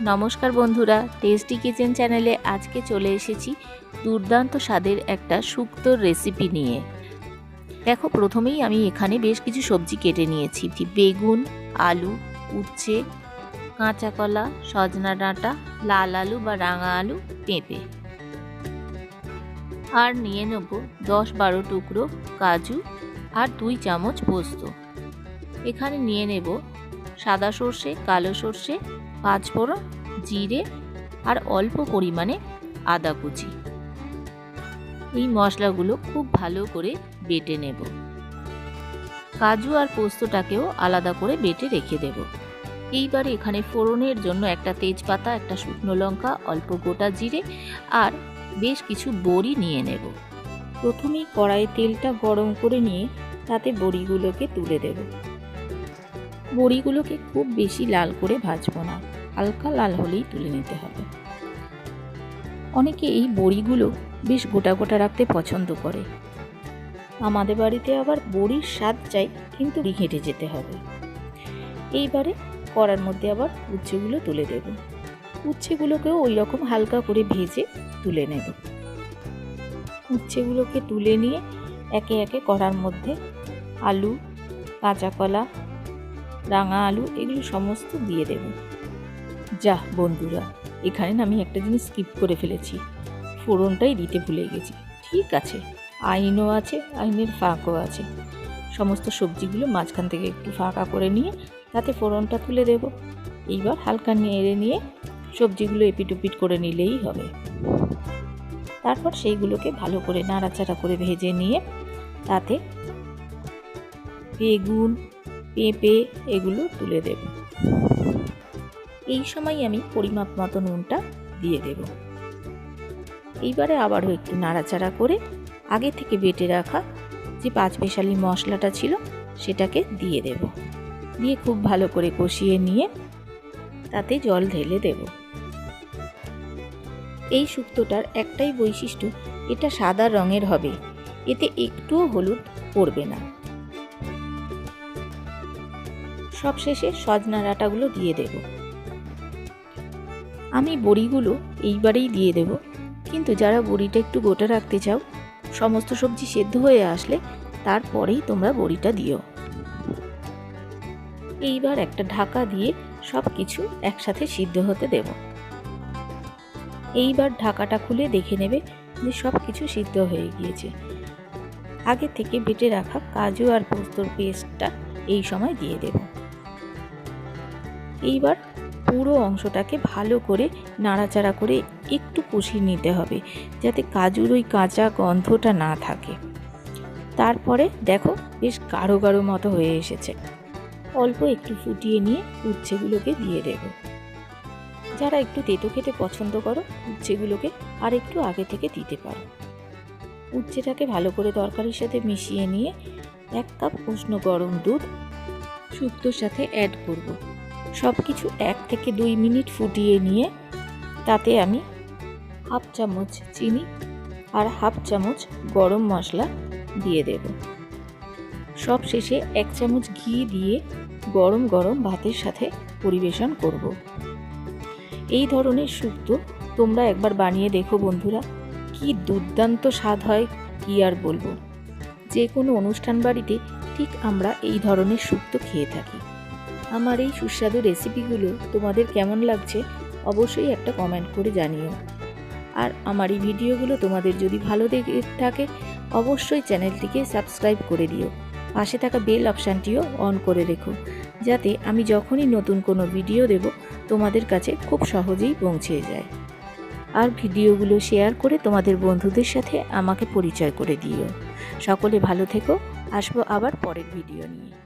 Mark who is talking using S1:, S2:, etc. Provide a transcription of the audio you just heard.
S1: নমস্কার বন্ধুরা tasty kitchen চ্যানেলে আজকে চলে এসেছি দুর্দান্ত স্বাদের একটা শুক্তোর রেসিপি নিয়ে। দেখো, প্রথমেই আমি এখানে বেশ কিছু সবজি কেটে নিয়েছি। বেগুন, আলু, উচ্ছে, কাঁচা কলা, সজনা ডাঁটা, লাল আলু বা রাঙা আলু, পেঁপে। আর নিয়ে নেব দশ বারো টুকরো কাজু আর দুই চামচ পোস্ত। এখানে নিয়ে নেব সাদা সর্ষে, কালো সর্ষে পাঁচফোড়ন জিরে আর অল্প পরিমাণে আদা কুচি। এই মশলাগুলো খুব ভালো করে বেটে নেব। কাজু আর পোস্তটাকেও আলাদা করে বেটে রেখে দেব। এইবার এখানে ফোড়নের জন্য একটা তেজপাতা, একটা শুকনো লঙ্কা, অল্প গোটা জিরে আর বেশ কিছু বড়ি নিয়ে নেব। প্রথমেই কড়াইয়ে তেলটা গরম করে নিয়ে তাতে বড়িগুলোকে তুলে দেব। বড়িগুলোকে খুব বেশি লাল করে ভাজবো না। হালকা লাল হলেই তুলে নিতে হবে। অনেকে এই বড়িগুলো বেশ গোটা গোটা রাখতে পছন্দ করে। আমাদের বাড়িতে আবার বড়ির স্বাদ চাই, কিন্তু ঘেঁটে যেতে হবে। এইবারে কড়ার মধ্যে আবার উচ্ছেগুলো তুলে দেব। উচ্ছেগুলোকেও ওই রকম হালকা করে ভেজে তুলে নেব। উচ্ছেগুলোকে তুলে নিয়ে একে একে কড়ার মধ্যে আলু, কাঁচা কলা রাঙা আলু, এগুলো সমস্ত দিয়ে দেব। যা বন্ধুরা, এখানে আমি একটা জিনিস স্কিপ করে ফেলেছি। ফোড়নটাই দিতে ভুলে গেছি। ঠিক আছে, আইনও আছে, আইনের ফাঁকও আছে। সমস্ত সবজিগুলো মাঝখান থেকে একটু ফাঁকা করে নিয়ে, তাতে ফোড়নটা তুলে দেব। এইবার হালকা নেড়ে নিয়ে সবজিগুলো এপিট উপিট করে নিলেই হবে। তারপর সেইগুলোকে ভালো করে নাড়াচাড়া করে ভেজে নিয়ে, তাতে বেগুন পেঁপে এগুলো তুলে দেব। এই সময় আমি পরিমাপ মতো নুনটা দিয়ে দেব। এইবারে আবারও একটু নাড়াচাড়া করে আগে থেকে বেটে রাখা যে পাঁচ পেশালি মশলাটা ছিল সেটাকে দিয়ে দেব। দিয়ে খুব ভালো করে কষিয়ে নিয়ে তাতে জল ঢেলে দেব। এই শুক্তোটার একটাই বৈশিষ্ট্য, এটা সাদা রঙের হবে। এতে একটুও হলুদ পড়বে না। সবশেষে সজনা ডাঁটাগুলো দিয়ে দেব। আমি বড়িগুলো এইবারেই দিয়ে দেব। কিন্তু যারা বড়িটা একটু গোটা রাখতে চাও, সমস্ত সবজি সেদ্ধ হয়ে আসলে তারপরেই তোমরা বড়িটা দিও। এইবার একটা ঢাকা দিয়ে সব কিছু একসাথে সিদ্ধ হতে দেব। এইবার ঢাকাটা খুলে দেখে নেবে যে সব কিছু সিদ্ধ হয়ে গিয়েছে। আগে থেকে বেটে রাখা কাজু আর পোস্তর পেস্টটা এই সময় দিয়ে দেব। এইবার পুরো অংশটাকে ভালো করে নাড়াচাড়া করে একটু কষিয়ে নিতে হবে, যাতে কাজুর ওই কাঁচা গন্ধটা না থাকে। তারপরে দেখো বেশ গাঢ় গাঢ় মতো হয়ে এসেছে। অল্প একটু ফুটিয়ে নিয়ে উচ্ছেগুলোকে দিয়ে দেব। যারা একটু তেতো খেতে পছন্দ করো, উচ্ছেগুলোকে আর একটু আগে থেকে দিতে পারো। উচ্ছেটাকে ভালো করে তরকারির সাথে মিশিয়ে নিয়ে এক কাপ উষ্ণ গরম দুধ, শুক্তোর সাথে অ্যাড করব। সব কিছু এক থেকে দুই মিনিট ফুটিয়ে নিয়ে তাতে আমি হাফ চামচ চিনি আর হাফ চামচ গরম মশলা দিয়ে দেব। সব শেষে এক চামচ ঘি দিয়ে গরম গরম ভাতের সাথে পরিবেশন করব। এই ধরনের শুক্তো তোমরা একবার বানিয়ে দেখো বন্ধুরা, কি দুর্দান্ত স্বাদ হয় কি আর বলব। যে কোনো অনুষ্ঠান বাড়িতে ঠিক আমরা এই ধরনের শুক্তো খেয়ে থাকি। আমার এই সুস্বাদু রেসিপিগুলো তোমাদের কেমন লাগছে, অবশ্যই একটা কমেন্ট করে জানিও। আর আমার এই ভিডিওগুলো তোমাদের যদি ভালো দেখে থাকে, অবশ্যই চ্যানেলটিকে সাবস্ক্রাইব করে দিও। পাশে থাকা বেল অপশানটিও অন করে রেখো, যাতে আমি যখনই নতুন কোনো ভিডিও দেব, তোমাদের কাছে খুব সহজেই পৌঁছে যায়। আর ভিডিওগুলো শেয়ার করে তোমাদের বন্ধুদের সাথে আমাকে পরিচয় করে দিও। সকলে ভালো থেকো, আসব আবার পরের ভিডিও নিয়ে।